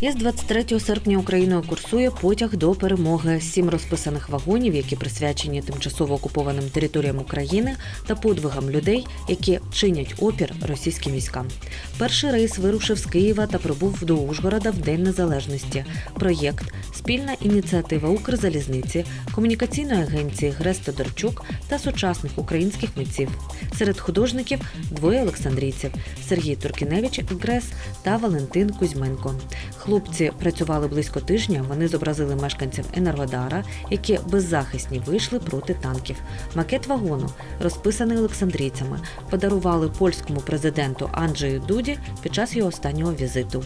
Із 23 серпня Україною курсує потяг до перемоги. Сім розписаних вагонів, які присвячені тимчасово окупованим територіям України та подвигам людей, які чинять опір російським військам. Перший рейс вирушив з Києва та прибув до Ужгорода в День Незалежності. Проєкт спільна ініціатива Укрзалізниці, комунікаційної агенції Грес Тодорчук та сучасних українських митців. Серед художників двоє олександрійців Сергій Туркіневич Грес та Валентин Кузьменко. Хлопці працювали близько тижня. Вони зобразили мешканців Енергодара, які беззахисні вийшли проти танків. Макет вагону, розписаний олександрійцями, подарували польському президенту Анджею Дуді під час його останнього візиту.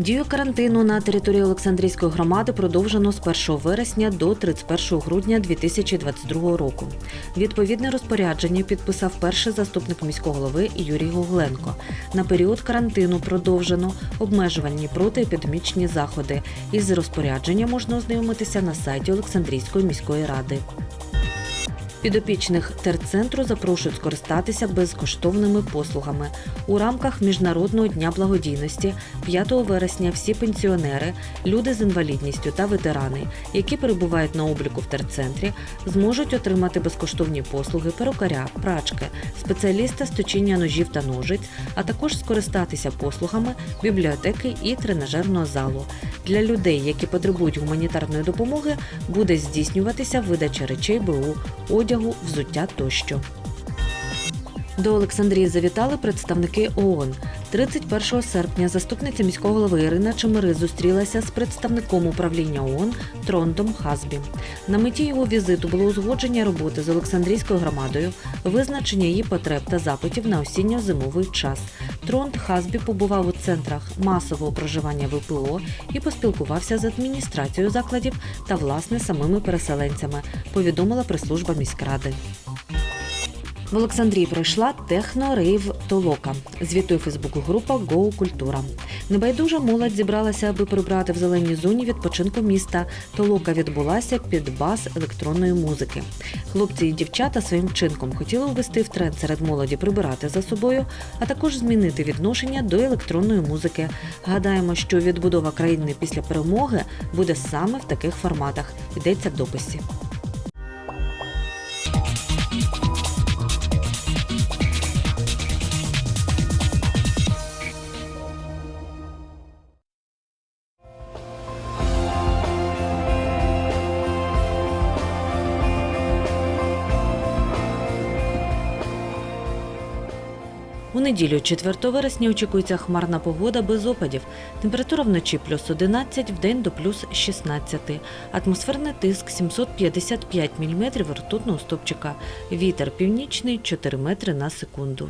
Дію карантину на території Олександрійської громади продовжено з 1 вересня до 31 грудня 2022 року. Відповідне розпорядження підписав перший заступник міського голови Юрій Гогленко. На період карантину продовжено обмежувальні протиепідемічні заходи. Із розпорядження можна ознайомитися на сайті Олександрійської міської ради. Підопічних терцентру запрошують скористатися безкоштовними послугами. У рамках Міжнародного дня благодійності 5 вересня всі пенсіонери, люди з інвалідністю та ветерани, які перебувають на обліку в терцентрі, зможуть отримати безкоштовні послуги перукаря, прачки, спеціаліста з точіння ножів та ножиць, а також скористатися послугами бібліотеки і тренажерного залу. Для людей, які потребують гуманітарної допомоги, буде здійснюватися видача речей БУ, одягу, взуття тощо. До Олександрії завітали представники ООН. 31 серпня заступниця міського голови Ірина Чемери зустрілася з представником управління ООН Тронтом Хазбі. На меті його візиту було узгодження роботи з Олександрійською громадою, визначення її потреб та запитів на осінньо-зимовий час. Тронт Хазбі побував у центрах масового проживання ВПО і поспілкувався з адміністрацією закладів та власне самими переселенцями. Повідомила прес-служба міськради. В Олександрії пройшла техно-рейв Толока. Звітує Фейсбук-група Гоу Культура. Небайдужа молодь зібралася, аби прибрати в зеленій зоні відпочинку міста. Толока відбулася під бас електронної музики. Хлопці і дівчата своїм вчинком хотіли ввести в тренд серед молоді прибирати за собою, а також змінити відношення до електронної музики. Гадаємо, що відбудова країни після перемоги буде саме в таких форматах. Йдеться в дописі. У неділю, 4 вересня, очікується хмарна погода без опадів. Температура вночі плюс 11, вдень до плюс 16. Атмосферний тиск 755 мм ртутного стопчика. Вітер північний 4 метри на секунду.